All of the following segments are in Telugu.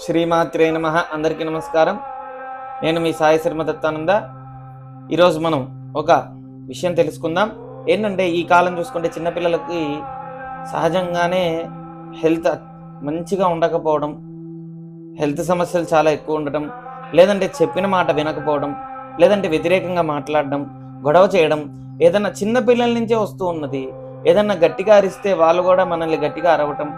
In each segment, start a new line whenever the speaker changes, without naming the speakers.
శ్రీమాత్రే నమ. అందరికీ నమస్కారం. నేను మీ సాయి శర్మ దత్తానంద. ఈరోజు మనం ఒక విషయం తెలుసుకుందాం. ఏంటంటే ఈ కాలం చూసుకుంటే చిన్నపిల్లలకి సహజంగానే హెల్త్ మంచిగా ఉండకపోవడం హెల్త్ సమస్యలు చాలా ఎక్కువ ఉండటం లేదంటే చెప్పిన మాట వినకపోవడం లేదంటే వ్యతిరేకంగా మాట్లాడడం గొడవ చేయడం ఏదన్నా చిన్న పిల్లల నుంచే వస్తూ ఉన్నది. ఏదన్నా గట్టిగా అరిస్తే వాళ్ళు కూడా మనల్ని గట్టిగా అరవటం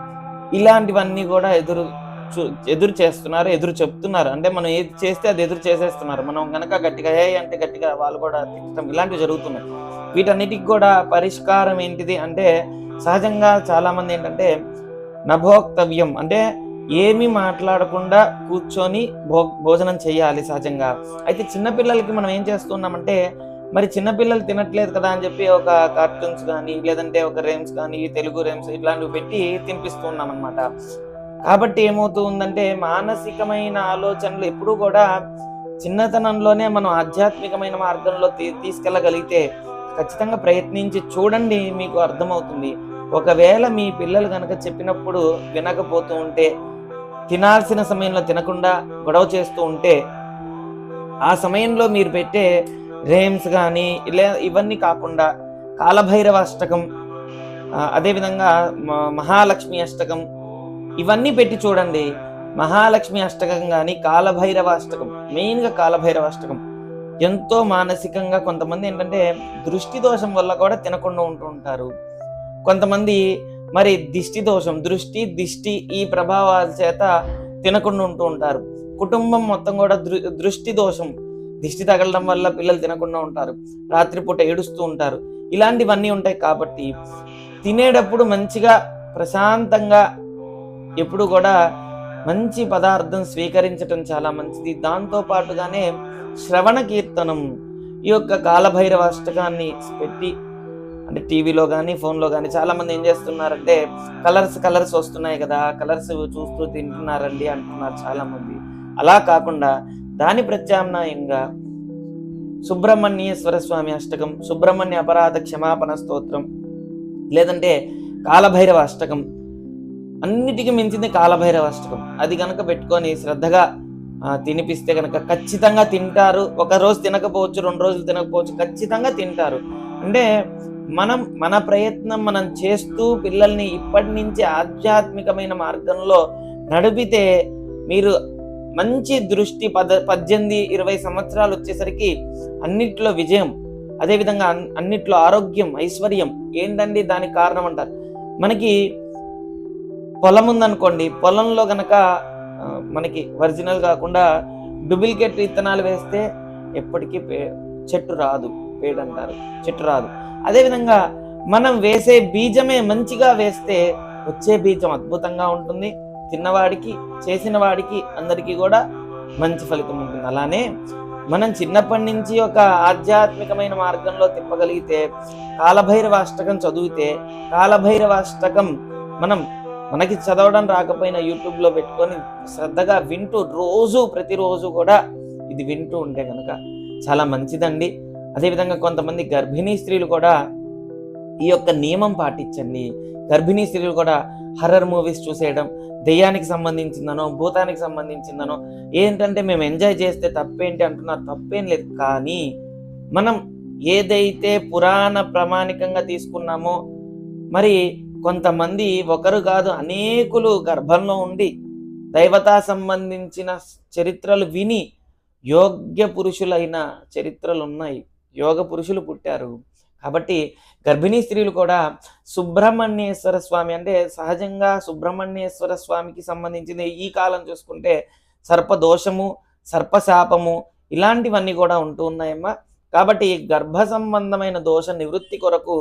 ఇలాంటివన్నీ కూడా ఎదురు చూ- ఎదురు చేస్తున్నారు ఎదురు చెప్తున్నారు. అంటే మనం ఏది చేస్తే అది ఎదురు చేసేస్తున్నారు. మనం కనుక గట్టిగా ఏ అంటే గట్టిగా వాళ్ళు కూడా తిట్టడం ఇలాంటివి జరుగుతున్నాయి. వీటన్నిటికి కూడా పరిష్కారం ఏంటిది అంటే సహజంగా చాలామంది ఏంటంటే నభోక్తవ్యం అంటే ఏమీ మాట్లాడకుండా కూర్చొని భో భోజనం చేయాలి సహజంగా. అయితే చిన్నపిల్లలకి మనం ఏం చేస్తున్నామంటే మరి చిన్నపిల్లలు తినట్లేదు కదా అని చెప్పి ఒక కార్టూన్స్ కానీ లేదంటే ఒక రేమ్స్ కానీ తెలుగు రేమ్స్ ఇట్లాంటివి పెట్టి తినిపిస్తున్నాం అనమాట కాబట్టి ఏమవుతుందంటే మానసికమైన ఆలోచనలు ఎప్పుడూ కూడా చిన్నతనంలోనే మనం ఆధ్యాత్మికమైన మార్గంలో తీ- తీసుకెళ్ళగలిగితే ఖచ్చితంగా ప్రయత్నించి చూడండి మీకు అర్థమవుతుంది. ఒకవేళ మీ పిల్లలు కనుక చెప్పినప్పుడు వినకపోతూ ఉంటే తినాల్సిన సమయంలో తినకుండా గొడవ చేస్తూ ఉంటే ఆ సమయంలో మీరు పెట్టే రేమ్స్ కానీ ఇలా ఇవన్నీ కాకుండా కాలభైరవ అష్టకం అదేవిధంగా మ- మహాలక్ష్మి అష్టకం ఇవన్నీ పెట్టి చూడండి. మహాలక్ష్మి అష్టకం కానీ కాలభైరవ అష్టకం మెయిన్గా కాలభైరవ అష్టకం. ఎంతో మానసికంగా కొంతమంది ఏంటంటే దృష్టి దోషం వల్ల కూడా తినకుండా ఉంటూ ఉంటారు. కొంతమంది మరి దిష్టి దోషం దృష్టి దిష్టి ఈ ప్రభావాల చేత తినకుండా ఉంటూ ఉంటారు. కుటుంబం మొత్తం కూడా దృ దృష్టి దోషం దిష్టి తగలడం వల్ల పిల్లలు తినకుండా ఉంటారు. రాత్రిపూట ఏడుస్తూ ఉంటారు. ఇలాంటివన్నీ ఉంటాయి కాబట్టి తినేటప్పుడు మంచిగా ప్రశాంతంగా ఎప్పుడు కూడా మంచి పదార్థం స్వీకరించటం చాలా మంచిది. దాంతో పాటుగానే శ్రవణ కీర్తనం ఈ యొక్క కాలభైరవ అష్టకాన్ని పెట్టి అంటే టీవీలో కానీ ఫోన్లో కానీ చాలామంది ఏం చేస్తున్నారంటే కలర్స్ కలర్స్ వస్తున్నాయి కదా కలర్స్ చూస్తూ తింటున్నారండి అంటున్నారు చాలామంది. అలా కాకుండా దాని ప్రత్యామ్నాయంగా సుబ్రహ్మణ్యేశ్వర స్వామి అష్టకం సుబ్రహ్మణ్య అపరాధ క్షమాపణ స్తోత్రం లేదంటే కాలభైరవ అష్టకం అన్నిటికీ మించింది కాలభైరవ అష్టకం. అది కనుక పెట్టుకొని శ్రద్ధగా తినిపిస్తే కనుక ఖచ్చితంగా తింటారు. ఒక రోజు తినకపోవచ్చు రెండు రోజులు తినకపోవచ్చు ఖచ్చితంగా తింటారు. అంటే మనం మన ప్రయత్నం మనం చేస్తూ పిల్లల్ని ఇప్పటి నుంచి ఆధ్యాత్మికమైన మార్గంలో నడిపితే మీరు మంచి దృష్టి పద పద్దెనిమిది ఇరవై సంవత్సరాలు వచ్చేసరికి అన్నిట్లో విజయం అదేవిధంగా అన్- అన్నిట్లో ఆరోగ్యం ఐశ్వర్యం ఏంటండి దానికి కారణం అంటారు? మనకి పొలం ఉందనుకోండి పొలంలో గనక మనకి ఒరిజినల్ కాకుండా డూప్లికేట్ విత్తనాలు వేస్తే ఎప్పటికీ పే చెట్టు రాదు పేడు అంటారు చెట్టు రాదు. అదేవిధంగా మనం వేసే బీజమే మంచిగా వేస్తే వచ్చే బీజం అద్భుతంగా ఉంటుంది. తిన్నవాడికి చేసిన వాడికి అందరికీ కూడా మంచి ఫలితం ఉంటుంది. అలానే మనం చిన్నప్పటి నుంచి ఒక ఆధ్యాత్మికమైన మార్గంలో తిప్పగలిగితే కాలభైరవ అష్టకం చదివితే కాలభైరవ అష్టకం మనం మనకి చదవడం రాకపోయినా యూట్యూబ్లో పెట్టుకొని శ్రద్ధగా వింటూ రోజు ప్రతిరోజు కూడా ఇది వింటూ ఉంటే కనుక చాలా మంచిదండి. అదేవిధంగా కొంతమంది గర్భిణీ స్త్రీలు కూడా ఈ యొక్క నియమం పాటించండి. గర్భిణీ స్త్రీలు కూడా హర్రర్ మూవీస్ చూసేయడం దెయ్యానికి సంబంధించిందనో భూతానికి సంబంధించిందనో ఏంటంటే మేము ఎంజాయ్ చేస్తే తప్పేంటి అంటున్నారు? తప్పేం లేదు. కానీ మనం ఏదైతే పురాణ ప్రామాణికంగా తీసుకున్నామో మరి కొంతమంది ఒకరు కాదు అనేకులు గర్భంలో ఉండి దైవతా సంబంధించిన చరిత్రలు విని యోగ్య పురుషులైన చరిత్రలు ఉన్నాయి యోగ పురుషులు పుట్టారు. కాబట్టి గర్భిణీ స్త్రీలు కూడా సుబ్రహ్మణ్యేశ్వర స్వామి అంటే సహజంగా సుబ్రహ్మణ్యేశ్వర స్వామికి సంబంధించింది ఈ కాలం చూసుకుంటే సర్పదోషము సర్పశాపము ఇలాంటివన్నీ కూడా ఉంటూ ఉన్నాయమ్మా. కాబట్టి గర్భ సంబంధమైన దోష నివృత్తి కొరకు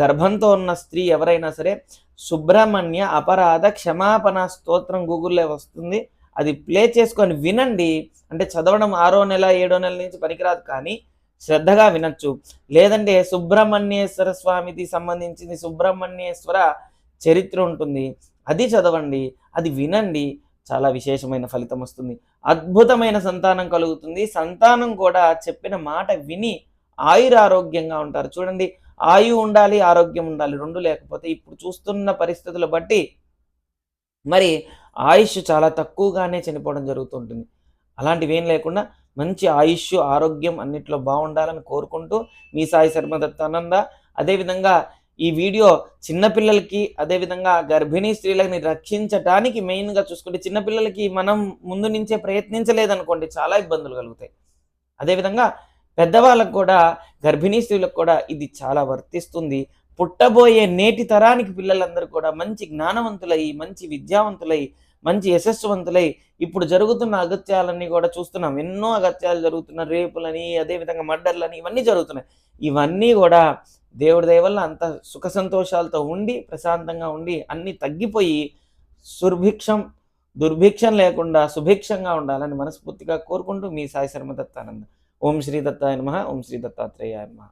గర్భంతో ఉన్న స్త్రీ ఎవరైనా సరే సుబ్రహ్మణ్య అపరాధ క్షమాపణ స్తోత్రం గూగుల్లో వస్తుంది. అది ప్లే చేసుకొని వినండి. అంటే చదవడం ఆరో నెల ఏడో నెల నుంచి పనికిరాదు కానీ శ్రద్ధగా వినొచ్చు. లేదంటే సుబ్రహ్మణ్యేశ్వర స్వామికి సంబంధించింది సుబ్రహ్మణ్యేశ్వర చరిత్ర ఉంటుంది. అది చదవండి. అది వినండి. చాలా విశేషమైన ఫలితం వస్తుంది. అద్భుతమైన సంతానం కలుగుతుంది. సంతానం కూడా చెప్పిన మాట విని ఆయురారోగ్యంగా ఉంటారు. చూడండి. ఆయు ఉండాలి ఆరోగ్యం ఉండాలి రెండు లేకపోతే ఇప్పుడు చూస్తున్న పరిస్థితులు బట్టి మరి ఆయుష్ చాలా తక్కువగానే చనిపోవడం జరుగుతుంటుంది. అలాంటివి ఏం లేకుండా మంచి ఆయుష్ ఆరోగ్యం అన్నిట్లో బాగుండాలని కోరుకుంటూ మీ సాయి శర్మదత్తానంద అదేవిధంగా ఈ వీడియో చిన్నపిల్లలకి అదేవిధంగా గర్భిణీ స్త్రీలని రక్షించటానికి మెయిన్గా చూసుకుంటే చిన్నపిల్లలకి మనం ముందు నుంచే ప్రయత్నించలేదనుకోండి చాలా ఇబ్బందులు కలుగుతాయి. అదేవిధంగా పెద్దవాళ్ళకు కూడా గర్భిణీ స్త్రీలకు కూడా ఇది చాలా వర్తిస్తుంది. పుట్టబోయే నేటి తరానికి పిల్లలందరూ కూడా మంచి జ్ఞానవంతులై మంచి విద్యావంతులై మంచి యశస్సువంతులై ఇప్పుడు జరుగుతున్న అగత్యాలన్నీ కూడా చూస్తున్నాం. ఎన్నో అగత్యాలు జరుగుతున్న రేపులని అదేవిధంగా మర్డర్లని ఇవన్నీ జరుగుతున్నాయి. ఇవన్నీ కూడా దేవుడి దయ వల్ల అంత సుఖ సంతోషాలతో ఉండి ప్రశాంతంగా ఉండి అన్నీ తగ్గిపోయి సుర్భిక్షం దుర్భిక్షం లేకుండా సుభిక్షంగా ఉండాలని మనస్ఫూర్తిగా కోరుకుంటూ మీ సాయి శర్మ దత్తానంద. ओम श्री दत्ताय नमः ओम श्री दत्तात्रेयाय नमः।